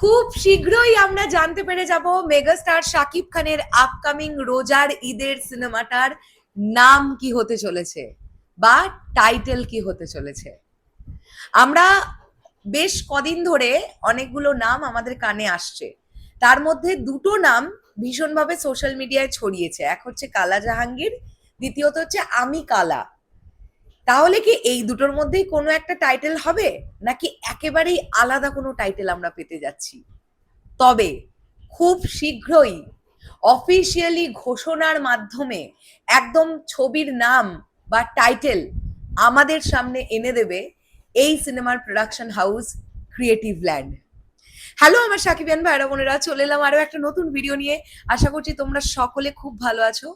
খুব শীঘ্রই আমরা জানতে পেরে যাব মেগাস্টার শাকিব খানের আপকামিং রোজার ঈদের সিনেমাটার নাম কি হতে চলেছে বা টাইটেল কি হতে চলেছে। আমরা বেশ কদিন ধরে অনেকগুলো নাম আমাদের কানে আসছে। তার মধ্যে দুটো নাম ভীষণভাবে সোশ্যাল মিডিয়ায় ছড়িয়েছে। এক হচ্ছে কালা জাহাঙ্গীর, দ্বিতীয়ত হচ্ছে আমি কালা। তাহলে কি এই দুটোর মধ্যেই কোনো একটা টাইটেল হবে? নাকি একেবারেই আলাদা কোনো টাইটেল আমরা পেতে যাচ্ছি? তবে খুব শীঘ্রই অফিসিয়ালি ঘোষণার মাধ্যমে একদম ছবির নাম বা টাইটেল আমাদের সামনে এনে দেবে এই সিনেমার production house creative land hello আমার সাকিবিয়ান ভাইরা, বোনেরা, চলে এলাম আরও একটা নতুন ভিডিও নিয়ে। আশা করছি তোমরা সকলে খুব ভালো আছো।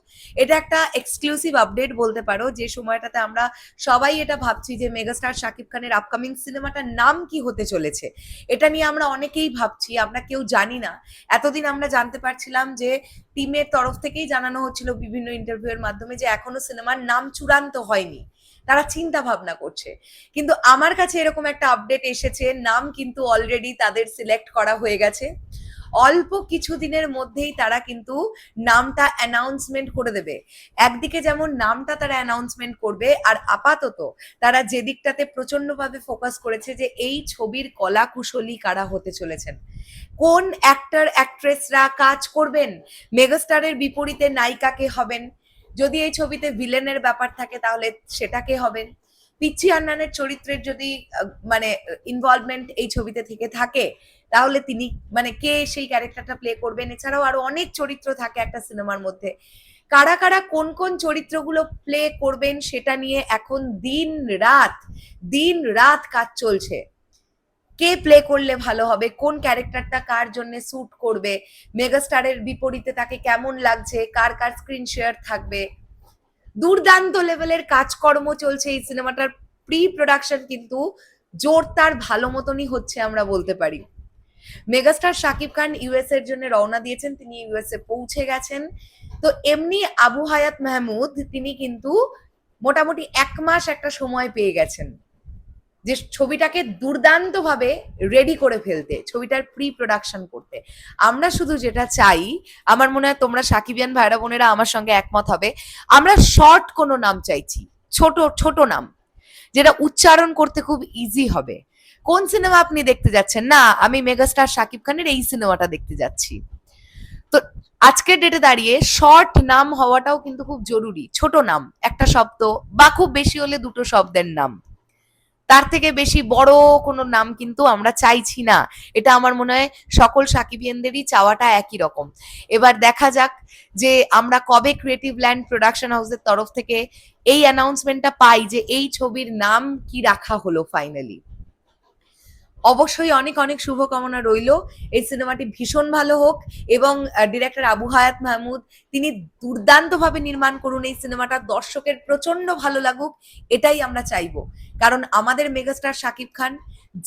এটা একটা এক্সক্লুসিভ আপডেট বলতে পারো, যে সময়টাতে আমরা সবাই এটা ভাবছি যে মেগাস্টার শাকিব খানের আপকামিং সিনেমাটার নাম কি হতে চলেছে। এটা নিয়ে আমরা অনেকেই ভাবছি, আমরা কেউ জানি না। এতদিন আমরা জানতে পারছিলাম যে টিমের তরফ থেকেই জানানো হচ্ছিল বিভিন্ন ইন্টারভিউ এর মাধ্যমে যে এখনও সিনেমার নাম চূড়ান্ত হয়নি। তারা চিন্তা ভাবনা করছে। কিন্তু আমার কাছে এরকম একটা আপডেট এসেছে, নাম কিন্তু অলরেডি তাদের সিলেক্ট করা হয়ে গেছে। অল্প কিছুদিনের মধ্যেই তারা কিন্তু নামটা অ্যানাউন্সমেন্ট করে দেবে। একদিকে যেমন নামটা তারা অ্যানাউন্সমেন্ট করবে, আর আপাতত তারা যে দিকটাতে প্রচন্ডভাবে ফোকাস করেছে যে এই ছবির কলা কুশলী কারা হতে চলেছেন। কোন অ্যাক্টর অ্যাক্ট্রেসরা কাজ করবেন? মেগাস্টারের বিপরীতে নায়িকাকে হবেন? যদি এই ছবিতে ভিলেনের ব্যাপার থাকে, তাহলে সেটাকে হবেন পিচ্ছি আন্নানের চরিত্রের যদি মানে ইনভলভমেন্ট এই ছবিতে থেকে থাকে, তাহলে তিনি মানে কে সেই ক্যারেক্টারটা প্লে করবেন? এছাড়াও আরও অনেক চরিত্র থাকে একটা সিনেমার মধ্যে। কারা কারা কোন কোন চরিত্রগুলো প্লে করবেন, সেটা নিয়ে এখন দিন রাত দিন রাত কাজ চলছে। কে প্লে করলে ভালো হবে? কোন ক্যারেক্টারটা কার জন্য স্যুট করবে? মেগাস্টারের বিপরীতে তাকে কেমন লাগছে? কার কার স্ক্রিন শেয়ার থাকবে? দুর্দান্ত লেভেলের কাজকর্ম চলছে এই সিনেমাটার প্রি প্রোডাকশন কিন্তু জোর তার ভালো মতনই হচ্ছে আমরা বলতে পারি। মেগাস্টার শাকিব খান ইউএস এর জন্য রওনা দিয়েছেন, তিনি ইউএসএ পৌঁছে গেছেন। তো এমনি আবু হায়াত মাহমুদ, তিনি কিন্তু মোটামুটি এক মাস একটা সময় পেয়ে গেছেন। যে ছবিটাকে দুর্দান্ত ভাবে রেডি করে ফেলতে, ছবিটার প্রি প্রোডাকশন করতে। আমরা শুধু যেটা চাই, আমার মনে হয় তোমরা সাকিবিয়ান ভাইরা বোনেরা আমার সঙ্গে একমত হবে, আমরা শর্ট কোনো নাম চাইছি, ছোট ছোট নাম, যেটা উচ্চারণ করতে খুব ইজি হবে। কোন সিনেমা আপনি দেখতে যাচ্ছেন? না, আমি মেগাস্টার শাকিব খানের এই সিনেমাটা দেখতে যাচ্ছি। তো আজকের ডেটে দাঁড়িয়ে শর্ট নাম হওয়াটাও কিন্তু খুব জরুরি, ছোট নাম, একটা শব্দ, বা খুব বেশি হলে দুটো শব্দের নাম। তার থেকে বেশি বড় কোনো নাম কিন্তু আমরা চাইছি না। এটা আমার মনে হয় সকল সাকিবিয়ানদেরই চাওয়াটা একই রকম। এবার দেখা যাক যে আমরা কবে ক্রিয়েটিভ ল্যান্ড প্রোডাকশন হাউসের তরফ থেকে এই অ্যানাউন্সমেন্টটা পাই যে এই ছবির নাম কি রাখা হলো ফাইনালি অবশ্যই অনেক অনেক শুভকামনা রইল। এই সিনেমাটি ভীষণ ভালো হোক এবং ডিরেক্টর আবু হায়াত মাহমুদ, তিনি দুর্দান্তভাবে নির্মাণ করুন এই সিনেমাটা। দর্শকের প্রচণ্ড ভালো লাগুক, এটাই আমরা চাইব। কারণ আমাদের মেগাস্টার শাকিব খান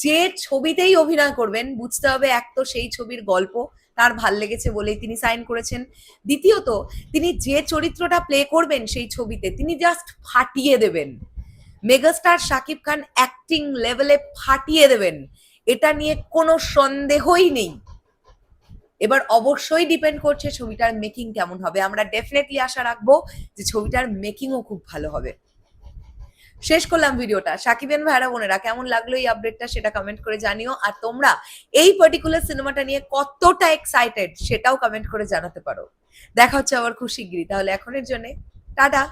যে ছবিতেই অভিনয় করবেন, বুঝতে হবে এক তো সেই ছবির গল্প, তার ভালো লেগেছে বলেই তিনি সাইন করেছেন। দ্বিতীয়ত, তিনি যে চরিত্রটা প্লে করবেন সেই ছবিতে তিনি জাস্ট ফাটিয়ে দেবেন। মেগাস্টার শাকিব খান অ্যাক্টিং লেভেলে ফাটিয়ে দেবেন। এটা নিয়ে কোনো সন্দেহই নেই। এবার অবশ্যই ডিপেন্ড করছে ছবিটার মেকিং কেমন হবে। আমরা ডেফিনেটলি আশা রাখব যে ছবিটার মেকিংও খুব ভালো হবে। শেষ করলাম ভিডিওটা। সাকিবেন ভাইরা, বোনেরা, কেমন লাগল এই আপডেটটা সেটা কমেন্ট করে জানিও। আর তোমরা এই পার্টিকুলার সিনেমাটা নিয়ে কতটা এক্সাইটেড সেটাও কমেন্ট করে জানাতে পারো। দেখা হচ্ছে আবার খুব শিগগিরই। তাহলে এখনের জন্য টাটা।